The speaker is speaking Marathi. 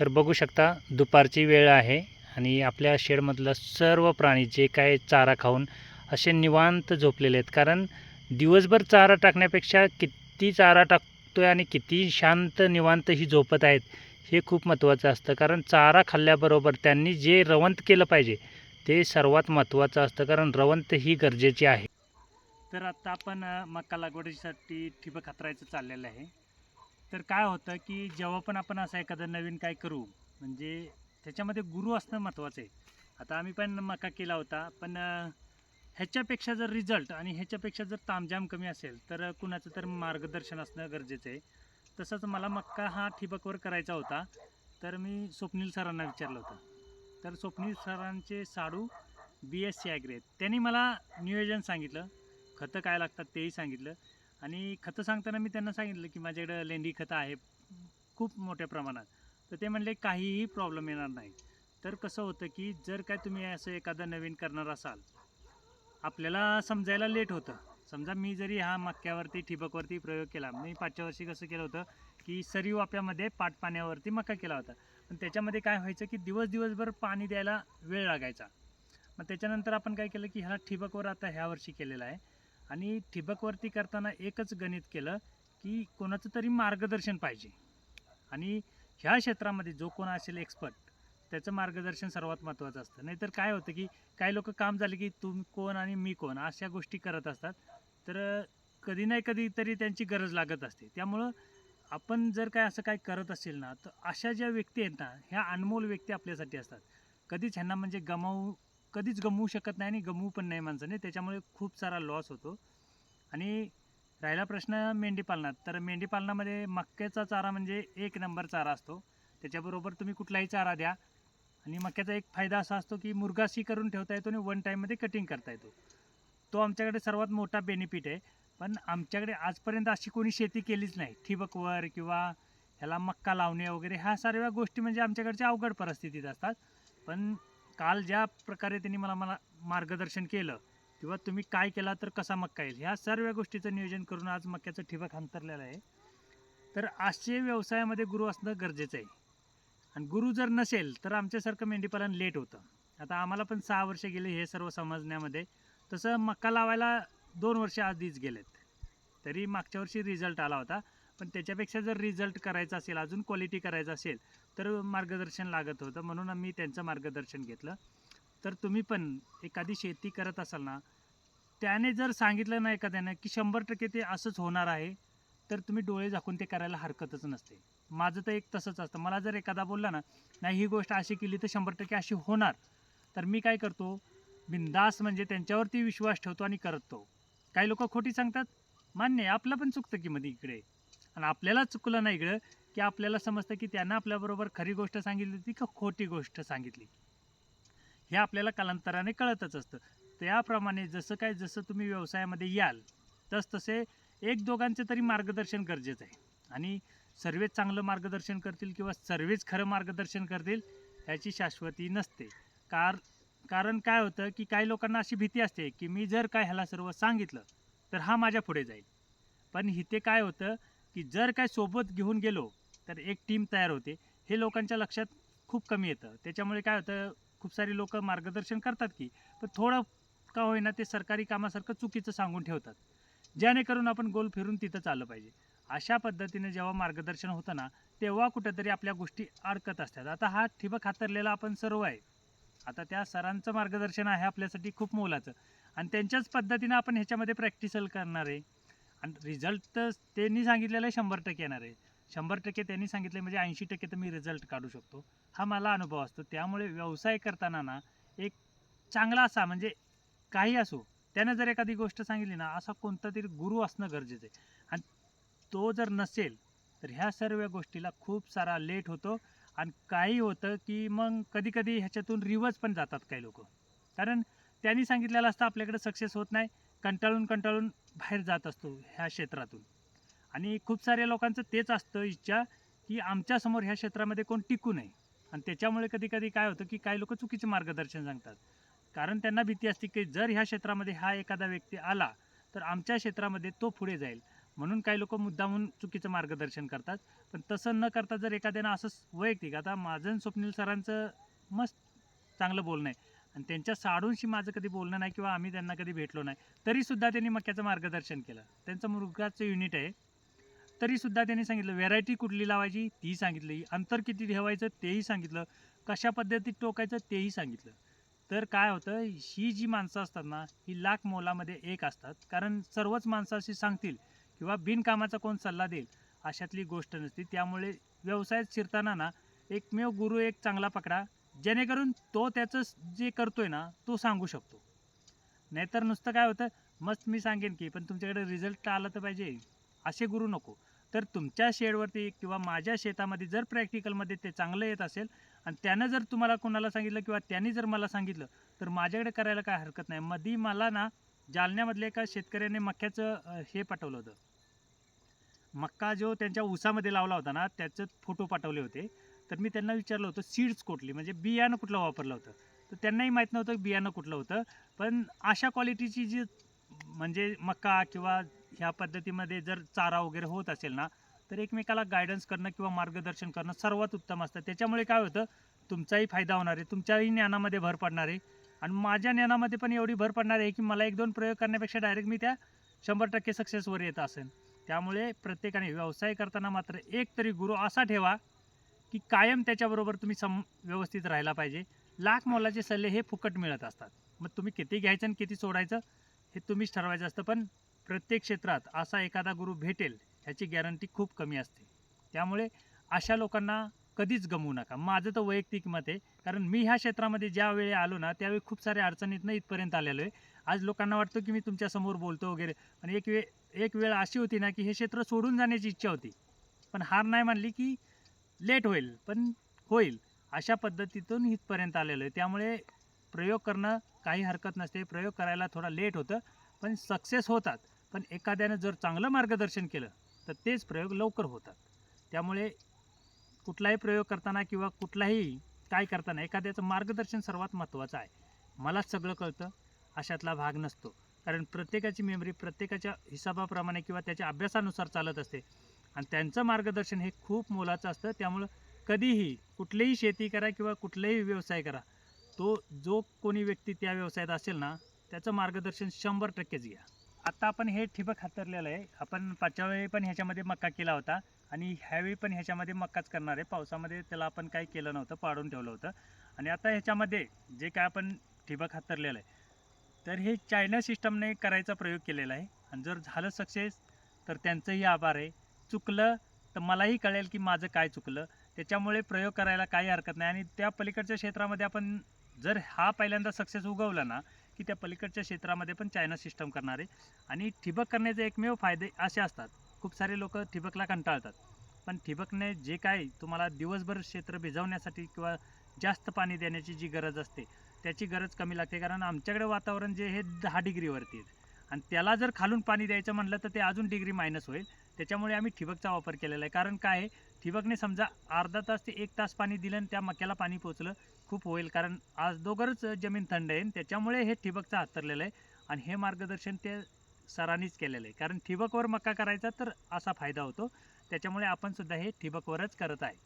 तर बघू शकता दुपारची वेळ आहे आणि आपल्या शेडमधलं सर्व प्राणी जे काय चारा खाऊन असे निवांत झोपलेले आहेत. कारण दिवसभर चारा टाकण्यापेक्षा किती चारा टाकतो आहे आणि किती शांत निवांत ही झोपत आहेत हे खूप महत्त्वाचं असतं. कारण चारा खाल्ल्याबरोबर त्यांनी जे रवंत केलं पाहिजे ते सर्वात महत्त्वाचं असतं. कारण रवंत ही गरजेची आहे. तर आता आपण मका लागवडीसाठी ठिबक हातरायचं चाललेलं आहे. तर काय होतं की जेव्हा पण आपण असं एखादं नवीन काय करू म्हणजे त्याच्यामध्ये गुरु असणं महत्त्वाचं आहे. आता आम्ही पण मका केला होता पण ह्याच्यापेक्षा जर रिझल्ट आणि ह्याच्यापेक्षा जर तामजाम कमी असेल तर कुणाचं तर मार्गदर्शन असणं गरजेचं आहे. तसंच मला मक्का हा ठिबकवर करायचा होता तर मी स्वप्नील सरांना विचारलं होतं. तर स्वप्नील सरांचे साडू बी एस सी ॲग्रे आहेत. त्यांनी मला नियोजन सांगितलं खतं काय लागतात तेही सांगितलं. आणि खतं सांगताना मी त्यांना सांगितलं की माझ्याकडं लेंडी खतं आहे खूप मोठ्या प्रमाणात. तर ते म्हणले काहीही प्रॉब्लेम येणार नाही. तर कसं होतं की जर काय तुम्ही असं एखादं नवीन करणार असाल आपल्याला समजायला लेट होतं. समजा मी जरी हा मक्यावरती ठिबकवरती प्रयोग केला. मी पाचच्या वर्षी कसं केलं होतं की सरी वाप्यामध्ये पाट पाण्यावरती मका केला होता. पण त्याच्यामध्ये काय व्हायचं की दिवस दिवसभर पाणी द्यायला वेळ लागायचा. मग त्याच्यानंतर आपण काय केलं की ह्याला ठिबकवर आता ह्या वर्षी केलेला आहे. आणि ठिबकवरती करताना एकच गणित केलं की कोणाचं तरी मार्गदर्शन पाहिजे. आणि ह्या क्षेत्रामध्ये जो कोण असेल एक्सपर्ट त्याचं मार्गदर्शन सर्वात महत्त्वाचं असतं. नाहीतर काय होतं की काही लोक काम झाले की तुम कोण आणि मी कोण अशा गोष्टी करत असतात. तर कधी नाही कधी तरी त्यांची गरज लागत असते. त्यामुळं आपण जर काय असं काय करत असेल ना तर अशा ज्या व्यक्ती आहेत ना ह्या अनमोल व्यक्ती आपल्यासाठी असतात. कधीच ह्यांना म्हणजे गमावू कधीच गमवू शकत नाही आणि गमवू पण नाही माणसाने. त्याच्यामुळे खूप सारा लॉस होतो. आणि राहिला प्रश्न मेंढीपालनात. तर मेंढीपालनामध्ये मक्याचा चारा म्हणजे एक नंबर चारा असतो. त्याच्याबरोबर तुम्ही कुठलाही चारा द्या. आणि मक्याचा एक फायदा असा असतो की मुरगाशी करून ठेवता येतो आणि वन टाईममध्ये कटिंग करता येतो. तो आमच्याकडे सर्वात मोठा बेनिफिट आहे. पण आमच्याकडे आजपर्यंत अशी कोणी शेती केलीच नाही. ठिबकवर किंवा ह्याला मक्का लावणे वगैरे ह्या सर्व गोष्टी म्हणजे आमच्याकडच्या अवघड परिस्थितीत असतात. पण काल ज्या प्रकारे त्यांनी मला मला मार्गदर्शन केलं किंवा तुम्ही काय केला तर कसा मक्का येईल ह्या सर्व गोष्टीचं नियोजन करून आज मक्याचं ठिबक अंतरलेलं आहे. तर आजचे व्यवसायामध्ये गुरु असणं गरजेचं आहे. आणि गुरु जर नसेल तर आमच्यासारखं मेंढीपालन लेट होतं. आता आम्हाला पण सहा वर्षे गेले हे सर्व समजण्यामध्ये. तसं मक्का लावायला दोन वर्ष आधीच गेलेत. तरी मागच्या वर्षी रिझल्ट आला होता. पण त्याच्यापेक्षा जर रिझल्ट करायचा असेल अजून क्वालिटी करायचं असेल तर मार्गदर्शन लागत होतं. म्हणून आम्ही त्यांचं मार्गदर्शन घेतलं. तर तुम्ही पण एखादी शेती करत असाल ना त्याने जर सांगितलं ना एखाद्यानं की शंभर टक्के ते असंच होणार आहे तर तुम्ही डोळे झाकून ते करायला हरकतच नसते. माझं तर एक तसंच असतं. मला जर एखादा बोलला ना नाही ही गोष्ट अशी केली तर शंभर टक्के अशी होणार. तर मी काय करतो बिंदास म्हणजे त्यांच्यावरती विश्वास ठेवतो आणि करतो. काही लोक खोटी सांगतात. मान्य आहे आपलं पण चुकतं की मध्ये इकडे. आणि आपल्याला चुकलं नाही इकडं की आपल्याला समजतं की त्यांना आपल्याबरोबर खरी गोष्ट सांगितली होती का खोटी गोष्ट सांगितली. हे आपल्याला कालांतराने कळतच असतं. त्याप्रमाणे जसं काय जसं तुम्ही व्यवसायामध्ये याल तस तसे एक दोघांचे तरी मार्गदर्शन गरजेचं आहे. आणि सर्वच चांगलं मार्गदर्शन करतील किंवा सर्वेच खरं मार्गदर्शन करतील ह्याची शाश्वती नसते. कार कारण काय होतं की काही लोकांना अशी भीती असते की मी जर काय ह्याला सर्व सांगितलं तर हा माझ्या पुढे जाईल. पण इथे काय होतं की जर काय सोबत घेऊन गेलो तर एक टीम तयार होते. हे लोकांच्या लक्षात खूप कमी येतं. त्याच्यामुळे काय होतं खूप सारी लोक मार्गदर्शन करतात की पण थोडं का होईना ते सरकारी कामासारखं चुकीचं सांगून ठेवतात. जेणेकरून आपण गोल फिरून तिथंच आलं पाहिजे. अशा पद्धतीने जेव्हा मार्गदर्शन होतं ना तेव्हा कुठेतरी आपल्या गोष्टी अडकत असतात. आता हा ठिबक हातरलेला आपण सर्व आहे. आता त्या सरांचं मार्गदर्शन आहे आपल्यासाठी खूप मोलाचं. आणि त्यांच्याच पद्धतीनं आपण ह्याच्यामध्ये प्रॅक्टिसल करणार आहे. आणि रिझल्ट तर त्यांनी सांगितलेलं आहे शंभर टक्के येणार आहे. शंभर टक्के त्यांनी सांगितले म्हणजे ऐंशी टक्के तर मी रिझल्ट काढू शकतो. हा मला अनुभव असतो. त्यामुळे व्यवसाय करताना ना एक चांगला असा म्हणजे काही असो त्यानं जर एखादी गोष्ट सांगितली ना असा कोणता तरी गुरु असणं गरजेचं आहे. आणि तो जर नसेल तर ह्या सर्व गोष्टीला खूप सारा लेट होतो. आणि काही होतं की मग कधीकधी ह्याच्यातून रिवर्स पण जातात काही लोक. कारण त्यांनी सांगितलेलं असतं आपल्याकडे सक्सेस होत नाही. कंटाळून कंटाळून बाहेर जात असतो ह्या क्षेत्रातून. आणि खूप साऱ्या लोकांचं तेच असतं इच्छा की आमच्यासमोर ह्या क्षेत्रामध्ये कोण टिकू नये. आणि त्याच्यामुळे कधी कधी काय होतं की काही लोक चुकीचे मार्गदर्शन सांगतात. कारण त्यांना भीती असते की जर ह्या क्षेत्रामध्ये हा एखादा व्यक्ती आला तर आमच्या क्षेत्रामध्ये तो पुढे जाईल. म्हणून काही लोक मुद्दामून चुकीचं मार्गदर्शन करतात. पण तसं न करता जर एखाद्यानं असं वैयक्तिक आता माझं स्वप्नील सरांचं मस्त चांगलं बोलणं आहे. आणि त्यांच्या साडूंशी माझं कधी बोलणं नाही किंवा आम्ही त्यांना कधी भेटलो नाही तरीसुद्धा त्यांनी मक्याचं मार्गदर्शन केलं. त्यांचं मृगाचं युनिट आहे. तरीसुद्धा त्यांनी सांगितलं व्हेरायटी कुठली लावायची ती सांगितली. अंतर किती ठेवायचं तेही सांगितलं. कशा पद्धतीत टोकायचं तेही सांगितलं. तर काय होतं ही जी माणसं असतात ना ही लाख मोलामध्ये एक असतात. कारण सर्वच माणसं अशी सांगतील किंवा बिनकामाचा कोण सल्ला देईल अशातली गोष्ट नसते. त्यामुळे व्यवसायात शिरताना ना एकमेव गुरु एक चांगला पकडा. जेणेकरून तो त्याचं जे करतोय ना तो सांगू शकतो. नाहीतर नुसतं काय होतं मस्त मी सांगेन की पण तुमच्याकडे रिझल्ट आला तर पाहिजे. असे गुरु नको. तर तुमच्या शेडवरती किंवा माझ्या शेतामध्ये जर प्रॅक्टिकलमध्ये ते चांगलं येत असेल आणि त्यानं जर तुम्हाला कोणाला सांगितलं किंवा त्यांनी जर मला सांगितलं तर माझ्याकडे करायला काय हरकत नाही. मधी मला ना जालन्यामधल्या एका शेतकऱ्याने मक्याचं हे पाठवलं होतं. मक्का जो त्यांच्या ऊसामध्ये लावला होता ना त्याचं फोटो पाठवले होते. तर मी त्यांना विचारलं होतं सीड्स कुठली? म्हणजे बियाणं कुठलं वापरलं होतं? तर त्यांनाही माहीत नव्हतं बियाणं कुठलं होतं. पण अशा क्वालिटीची जी म्हणजे मका किंवा ह्या पद्धतीमध्ये जर चारा वगैरे होत असेल ना तर एकमेकाला गायडन्स करणं किंवा मार्गदर्शन करणं सर्वात उत्तम असतं. त्याच्यामुळे काय होतं तुमचाही फायदा होणार आहे तुमच्याही ज्ञानामध्ये भर पडणार आहे. आणि माझ्या ज्ञानामध्ये पण एवढी भर पडणार आहे की मला एक दोन प्रयोग करण्यापेक्षा डायरेक्ट मी त्या शंभर टक्के सक्सेसवर येत असेल त्यामुळे प्रत्येकाने व्यवसाय करताना मात्र एक तरी गुरु असा ठेवा की कायम त्याच्याबरोबर तुम्ही सम व्यवस्थित राहायला पाहिजे. लाख मोलाचे सल्ले हे फुकट मिळत असतात. मग तुम्ही किती घ्यायचं आणि किती सोडायचं हे तुम्हीच ठरवायचं असतं पण प्रत्येक क्षेत्रात असा एखादा गुरु भेटेल ह्याची गॅरंटी खूप कमी असते. त्यामुळे अशा लोकांना कधीच गमवू नका. माझं तर वैयक्तिक मत आहे कारण मी ह्या क्षेत्रामध्ये ज्यावेळी आलो ना त्यावेळी खूप साऱ्या अडचणीतनं इथपर्यंत आलेलो आहे. आज लोकांना वाटतं की मी तुमच्यासमोर बोलतो वगैरे पण एक वेळ एक वेळ अशी होती ना की हे क्षेत्र सोडून जाण्याची इच्छा होती. पण हार नाही मानली की लेट होईल पण होईल. अशा पद्धतीतून इथपर्यंत आलेलो आहे. त्यामुळे प्रयोग करणं काही हरकत नसते. प्रयोग करायला थोडा लेट होतं पण सक्सेस होतात. पण एखाद्यानं जर चांगलं मार्गदर्शन केलं तर तेच प्रयोग लवकर होतात. त्यामुळे कुठलाही प्रयोग करताना किंवा कुठलाही काय करताना एखाद्याचं मार्गदर्शन सर्वात महत्त्वाचं आहे. मलाच सगळं कळतं अशातला भाग नसतो. कारण प्रत्येकाची मेमरी प्रत्येकाच्या हिसाबाप्रमाणे किंवा त्याच्या अभ्यासानुसार चालत असते. आणि त्यांचं मार्गदर्शन हे खूप मोलाचं असतं. त्यामुळं कधीही कुठलीही शेती करा किंवा कुठलाही व्यवसाय करा तो जो कोणी व्यक्ती त्या व्यवसायात असेल ना त्याचं मार्गदर्शन शंभर टक्केच घ्या. आत्ता आपण हे ठिबक हातरलेलं आहे. आपण पाचव्या वेळी पण ह्याच्यामध्ये मक्का केला होता आणि ह्यावेळी पण ह्याच्यामध्ये मक्काच करणार आहे. पावसामध्ये त्याला आपण काही केलं नव्हतं पाडून ठेवलं होतं. आणि आता ह्याच्यामध्ये जे काय आपण ठिबक हातरलेलं आहे तर हे चायना सिस्टमने करायचा प्रयोग केलेला आहे. आणि जर झालं सक्सेस तर त्यांचंही आभार आहे. चुकलं तर मलाही कळेल की माझं काय चुकलं. त्याच्यामुळे प्रयोग करायला काही हरकत नाही. आणि त्या पलीकडच्या क्षेत्रामध्ये आपण जर हा पहिल्यांदा सक्सेस उगवला ना की त्या पलीकडच्या क्षेत्रामध्ये पण चायना सिस्टम करणार. आहे आणि ठिबक करण्याचे एकमेव फायदे असे असतात. खूप सारे लोक ठिबकला कंटाळतात. पण ठिबकने जे काय तुम्हाला दिवसभर क्षेत्र भिजवण्यासाठी किंवा जास्त पाणी देण्याची जी गरज असते त्याची गरज कमी लागते. कारण आमच्याकडे वातावरण जे हे दहा डिग्रीवरती आहे. आणि त्याला जर खालून पाणी द्यायचं म्हणलं तर ते अजून डिग्री मायनस होईल. त्याच्यामुळे आम्ही ठिबकचा वापर केलेला आहे. कारण काय आहे ठिबकने समजा अर्धा तास ते एक तास पाणी दिलं आणि त्या मक्याला पाणी पोचलं खूप होईल. कारण आज दोघरच जमीन थंड आहे आणि त्याच्यामुळे हे ठिबकचं हातरलेलं आहे आणि हे मार्गदर्शन ते सरांनीच केलेलं आहे. कारण ठिबकवर मका करायचा तर असा फायदा होतो. त्याच्यामुळे आपण सुद्धा हे ठिबकवरच करत आहे.